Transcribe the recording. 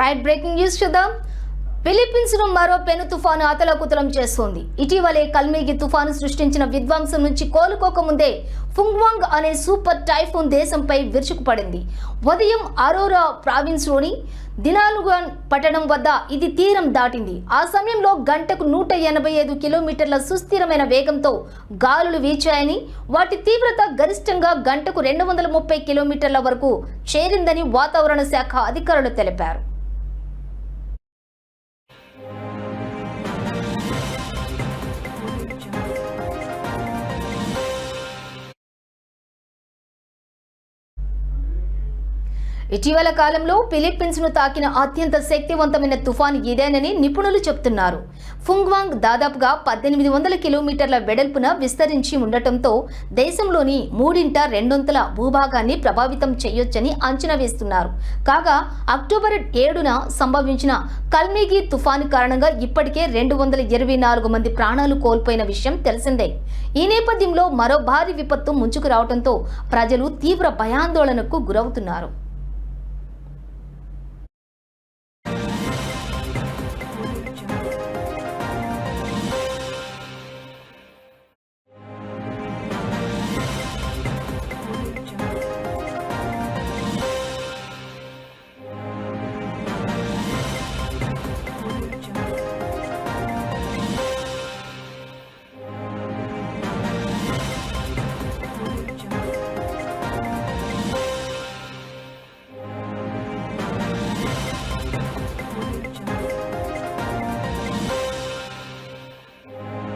Right breaking news చూద్దాం. ఫిలిప్పీన్స్ను మరో పెను తుఫాను అతలకుతలం చేస్తోంది. ఇటీవలే కల్మేగి తుఫాను సృష్టించిన విధ్వంసం నుంచి కోలుకోకముందే ఫుంగ్వాంగ్ అనే సూపర్ టైఫూన్ దేశంపై విరుచుకుపడింది. ఉదయం అరోరా ప్రావిన్స్లోని దినాలుగాన్ పట్టణం వద్ద ఇది తీరం దాటింది. ఆ సమయంలో గంటకు నూట ఎనభై ఐదు కిలోమీటర్ల సుస్థిరమైన వేగంతో గాలులు వీచాయని వాటి తీవ్రత గరిష్టంగా గంటకు రెండు వందల ముప్పై కిలోమీటర్ల వరకు చేరిందని వాతావరణ శాఖ అధికారులు తెలిపారు. ఇటీవల కాలంలో ఫిలిప్పీన్స్ను తాకిన అత్యంత శక్తివంతమైన తుఫాన్ ఇదేనని నిపుణులు చెబుతున్నారు ఫుంగ్వాంగ్ దాదాపుగా పద్దెనిమిది వందల కిలోమీటర్ల వెడల్పున విస్తరించి ఉండటంతో దేశంలోని మూడింట రెండొంతుల భూభాగాన్ని ప్రభావితం చేయొచ్చని అంచనా వేస్తున్నారు. కాగా అక్టోబర్ ఏడున సంభవించిన కల్మేగి తుఫాను కారణంగా ఇప్పటికే రెండు వందల ఇరవై నాలుగు మంది ప్రాణాలు కోల్పోయిన విషయం తెలిసిందే. ఈ నేపథ్యంలో మరో భారీ విపత్తు ముంచుకు రావడంతో ప్రజలు తీవ్ర భయాందోళనకు గురవుతున్నారు.